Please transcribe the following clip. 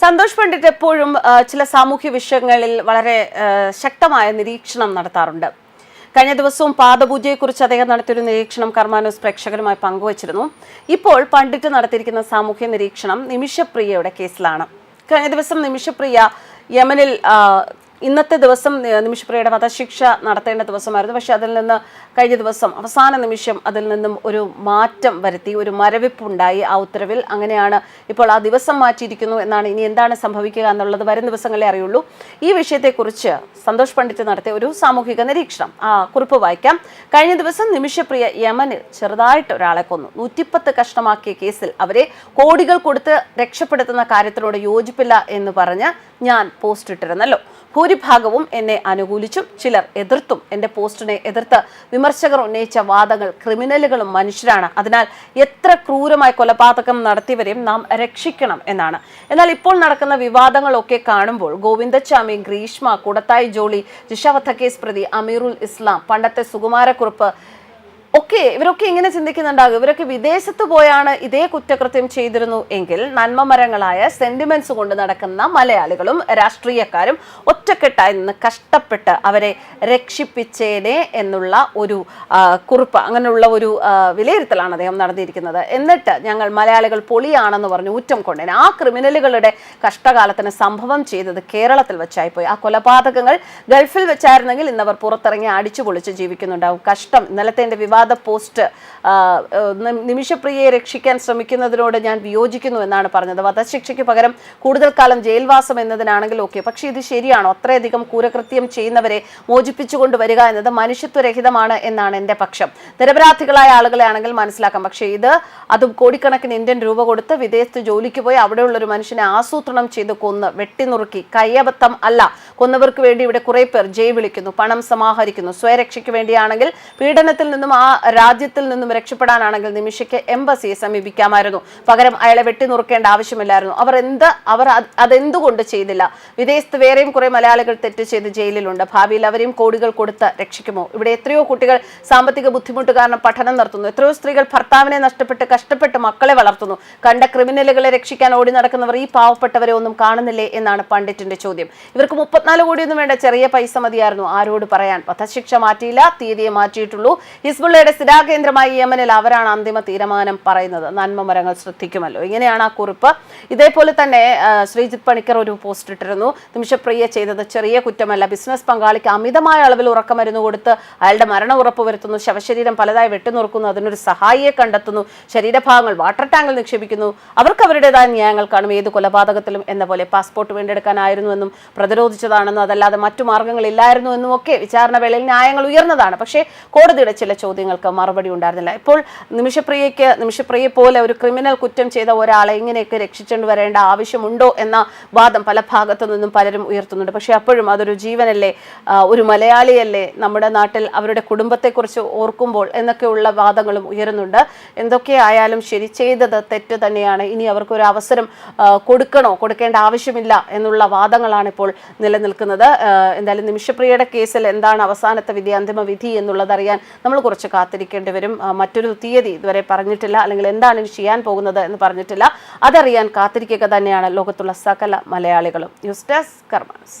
സന്തോഷ് പണ്ഡിറ്റ് എപ്പോഴും ചില സാമൂഹ്യ വിഷയങ്ങളിൽ വളരെ ശക്തമായ നിരീക്ഷണം നടത്താറുണ്ട്. കഴിഞ്ഞ ദിവസവും പാദപൂജയെക്കുറിച്ച് അദ്ദേഹം നടത്തിയൊരു നിരീക്ഷണം കർമാനോസ് പ്രേക്ഷകരുമായി പങ്കുവച്ചിരുന്നു. ഇപ്പോൾ പണ്ഡിറ്റ് നടത്തിയിരിക്കുന്ന സാമൂഹ്യ നിരീക്ഷണം നിമിഷപ്രിയയുടെ കേസിലാണ്. കഴിഞ്ഞ ദിവസം നിമിഷപ്രിയ യമനിൽ ഇന്നത്തെ ദിവസം നിമിഷപ്രിയയുടെ വധശിക്ഷ നടത്തേണ്ട ദിവസമായിരുന്നു. പക്ഷെ അതിൽ നിന്ന് കഴിഞ്ഞ ദിവസം അവസാന നിമിഷം അതിൽ നിന്നും ഒരു മാറ്റം വരുത്തി ഒരു മരവിപ്പുണ്ടായി ആ ഉത്തരവിൽ. അങ്ങനെയാണ് ഇപ്പോൾ ആ ദിവസം മാറ്റിയിരിക്കുന്നു എന്നാണ് ഇനി എന്താണ് സംഭവിക്കുക എന്നുള്ളത് വരും ദിവസങ്ങളെ അറിയുള്ളൂ. ഈ വിഷയത്തെക്കുറിച്ച് സന്തോഷ് പണ്ഡിറ്റ് നടത്തിയ ഒരു സാമൂഹിക നിരീക്ഷണം. ആ കുറിപ്പ് വായിക്കാം. കഴിഞ്ഞ ദിവസം നിമിഷപ്രിയ യമനിൽ ചെറുതായിട്ട് ഒരാളെ കൊന്നു. നൂറ്റിപ്പത്ത് കഷ്ണമാക്കിയ കേസിൽ അവരെ കോടികൾ കൊടുത്ത് രക്ഷപ്പെടുത്തുന്ന കാര്യത്തിനോട് യോജിപ്പില്ല എന്ന് പറഞ്ഞ് ഞാൻ പോസ്റ്റ് ഇട്ടിരുന്നല്ലോ. ഭൂരിഭാഗവും എന്നെ അനുകൂലിച്ചും ചിലർ എതിർത്തും. എന്റെ പോസ്റ്റിനെ എതിർത്ത് വിമർശകർ ഉന്നയിച്ച വാദങ്ങൾ ക്രിമിനലുകളും മനുഷ്യരാണ്. അതിനാൽ എത്ര ക്രൂരമായ കൊലപാതകം നടത്തിയവരെയും നാം രക്ഷിക്കണം എന്നാണ്. എന്നാൽ ഇപ്പോൾ നടക്കുന്ന വിവാദങ്ങളൊക്കെ കാണുമ്പോൾ ഗോവിന്ദച്ചാമി ഗ്രീഷ്മ കൂടത്തായി ജോളി ജിഷാവധ കേസ് പ്രതി അമീറുൽ ഇസ്ലാം പണ്ടത്തെ സുകുമാരക്കുറുപ്പ് ഒക്കെ ഇവരൊക്കെ ഇങ്ങനെ ചിന്തിക്കുന്നുണ്ടാകും. ഇവരൊക്കെ വിദേശത്ത് പോയാണ് ഇതേ കുറ്റകൃത്യം ചെയ്തിരുന്നു എങ്കിൽ നന്മമരങ്ങളായ സെന്റിമെന്റ്സ് കൊണ്ട് നടക്കുന്ന മലയാളികളും രാഷ്ട്രീയക്കാരും ഒറ്റക്കെട്ടായി നിന്ന് കഷ്ടപ്പെട്ട് അവരെ രക്ഷിപ്പിച്ചേനെ എന്നുള്ള ഒരു കുറിപ്പ് അങ്ങനെയുള്ള ഒരു വിലയിരുത്തലാണ് അദ്ദേഹം നടത്തിയിരിക്കുന്നത്. എന്നിട്ട് ഞങ്ങൾ മലയാളികൾ പൊളിയാണെന്ന് പറഞ്ഞ് ഊറ്റം കൊണ്ടേനെ. ആ ക്രിമിനലുകളുടെ കഷ്ടകാലത്തിന് സംഭവം ചെയ്തത് കേരളത്തിൽ വെച്ചായി പോയി. ആ കൊലപാതകങ്ങൾ ഗൾഫിൽ വെച്ചായിരുന്നെങ്കിൽ ഇന്നവർ പുറത്തിറങ്ങി അടിച്ചു പൊളിച്ച് ജീവിക്കുന്നുണ്ടാവും. കഷ്ടം. ഇന്നലത്തെ എന്റെ വിവാദ പോസ്റ്റ് നിമിഷപ്രിയയെ രക്ഷിക്കാൻ ശ്രമിക്കുന്നതിനോട് ഞാൻ വിയോജിക്കുന്നു എന്നാണ് പറഞ്ഞത്. വധശിക്ഷയ്ക്ക് പകരം കൂടുതൽ കാലം ജയിൽവാസം എന്നതിനാണെങ്കിൽ ഓക്കെ. പക്ഷേ ഇത് ശരിയാണോ? അത്രയധികം ക്രൂരകൃത്യം ചെയ്യുന്നവരെ മോചിപ്പിച്ചുകൊണ്ട് വരിക എന്നത് മനുഷ്യത്വരഹിതമാണ് എന്നാണ് എന്റെ പക്ഷം. നിരപരാധികളായ ആളുകളെ ആണെങ്കിൽ മനസ്സിലാക്കാം. പക്ഷേ ഇത് അതും കോടിക്കണക്കിന് ഇന്ത്യൻ രൂപ കൊടുത്ത് വിദേശത്ത് ജോലിക്ക് പോയി അവിടെയുള്ള ഒരു മനുഷ്യനെ ആസൂത്രണം ചെയ്ത് കൊന്ന് വെട്ടിനുറുക്കി. കയ്യബദ്ധം അല്ല. കൊന്നവർക്ക് വേണ്ടി ഇവിടെ കുറെ പേർ ജയ് വിളിക്കുന്നു പണം സമാഹരിക്കുന്നു. സ്വയരക്ഷയ്ക്ക് വേണ്ടിയാണെങ്കിൽ പീഡനത്തിൽ നിന്നും ആ രാജ്യത്തിൽ നിന്നും രക്ഷപ്പെടാനാണെങ്കിൽ നിമിഷയ്ക്ക് എംബസിയെ സമീപിക്കാമായിരുന്നു. പകരം അയാളെ വെട്ടിനുറുക്കേണ്ട ആവശ്യമില്ലായിരുന്നു. അവർ എന്ത് അവർ അത് അതെന്തുകൊണ്ട് ചെയ്തില്ല? വിദേശത്ത് വേറെയും കുറെ മലയാളികൾ തെറ്റ് ചെയ്ത് ജയിലിലുണ്ട്. ഭാവിയിൽ അവരെയും കോടികൾ കൊടുത്ത് രക്ഷിക്കുമോ? ഇവിടെ എത്രയോ കുട്ടികൾ സാമ്പത്തിക ബുദ്ധിമുട്ട് കാരണം പഠനം നടത്തുന്നു. എത്രയോ സ്ത്രീകൾ ഭർത്താവിനെ നഷ്ടപ്പെട്ട് കഷ്ടപ്പെട്ട് മക്കളെ വളർത്തുന്നു. കണ്ട ക്രിമിനലുകളെ രക്ഷിക്കാൻ ഓടി നടക്കുന്നവർ ഈ പാവപ്പെട്ടവരെ ഒന്നും കാണുന്നില്ലേ എന്നാണ് പണ്ഡിറ്റിന്റെ ചോദ്യം. ഇവർക്ക് മുപ്പത്തിനാല് കോടിയൊന്നും വേണ്ട ചെറിയ പൈസ മതിയായിരുന്നു. ആരോട് പറയാൻ? വധശിക്ഷ മാറ്റിയില്ല തീയതിയെ മാറ്റിയിട്ടുള്ളൂ. ഹിസ്ബുള്ളയുടെ സ്ഥിരാകേന്ദ്രമായി യമനിൽ അവരാണ് അന്തിമ തീരുമാനം പറയുന്നത്. നന്മ മരങ്ങൾ ശ്രദ്ധിക്കുമല്ലോ. ഇങ്ങനെയാണ് ആ കുറിപ്പ്. ഇതേപോലെ തന്നെ ശ്രീജിത് പണിക്കർ ഒരു പോസ്റ്റ് ഇട്ടിരുന്നു. നിമിഷപ്രിയ ചെയ്തത് ചെറിയ കുറ്റമല്ല. ബിസിനസ് പങ്കാളിക്ക് അമിതമായ അളവിൽ ഉറക്കമരുന്ന് കൊടുത്ത് അയാളുടെ മരണം ഉറപ്പുവരുത്തുന്നു ശവശരീരം പലതായി വെട്ടിനുറുക്കുന്നു. അതിനൊരു സഹായിയെ കണ്ടെത്തുന്നു. ശരീരഭാഗങ്ങൾ വാട്ടർ ടാങ്കിൽ നിക്ഷേപിക്കുന്നു. അവർക്ക് അവരുടേതായ ന്യായങ്ങൾ കാണും. ഏത് കൊലപാതകത്തിലും എന്ന പോലെ പാസ്പോർട്ട് വീണ്ടെടുക്കാനായിരുന്നുവെന്നും പ്രതിരോധിച്ചതാണെന്നും അതല്ലാതെ മറ്റു മാർഗങ്ങളില്ലായിരുന്നു എന്നും ഒക്കെ വിചാരണ വേളയിൽ ന്യായങ്ങൾ ഉയർന്നതാണ്. പക്ഷേ കോടതിയുടെ ചില ചോദ്യങ്ങൾക്ക് മറുപടി ഉണ്ടായിരുന്നില്ല. ഇപ്പോൾ നിമിഷപ്രിയയ്ക്ക് നിമിഷപ്രിയെ പോലെ ഒരു ക്രിമിനൽ കുറ്റം ചെയ്ത ഒരാളെ ഇങ്ങനെയൊക്കെ രക്ഷിച്ചുകൊണ്ട് വരേണ്ട ആവശ്യമുണ്ടോ എന്ന വാദം പല ഭാഗത്തു നിന്നും പലരും ഉയർത്തുന്നുണ്ട്. പക്ഷേ അപ്പോഴും അതൊരു ജീവനല്ലേ ഒരു മലയാളിയല്ലേ നമ്മുടെ നാട്ടിൽ അവരുടെ കുടുംബത്തെക്കുറിച്ച് ഓർക്കുമ്പോൾ എന്നൊക്കെയുള്ള വാദങ്ങളും ഉയരുന്നുണ്ട്. എന്തൊക്കെ ആയാലും ശരി ചെയ്തത് തെറ്റ് തന്നെയാണ്. ഇനി അവർക്കൊരു അവസരം കൊടുക്കണോ കൊടുക്കേണ്ട ആവശ്യമില്ല എന്നുള്ള വാദങ്ങളാണ് ഇപ്പോൾ നിലനിൽക്കുന്നത്. എന്തായാലും നിമിഷപ്രിയയുടെ കേസിൽ എന്താണ് അവസാനത്തെ വിധി അന്തിമ വിധി എന്നുള്ളത് അറിയാൻ നമ്മൾ കുറച്ച് കാത്തിരിക്കേണ്ടി വരും മറ്റൊരു തീയതി ഇതുവരെ പറഞ്ഞിട്ടില്ല. അല്ലെങ്കിൽ എന്താണ് ഇനി ചെയ്യാൻ പോകുന്നത് എന്ന് പറഞ്ഞിട്ടില്ല. അതറിയാൻ കാത്തിരിക്കുക തന്നെയാണ് ലോകത്തുള്ള സകല മലയാളികളും. News desk കർമാൻസ്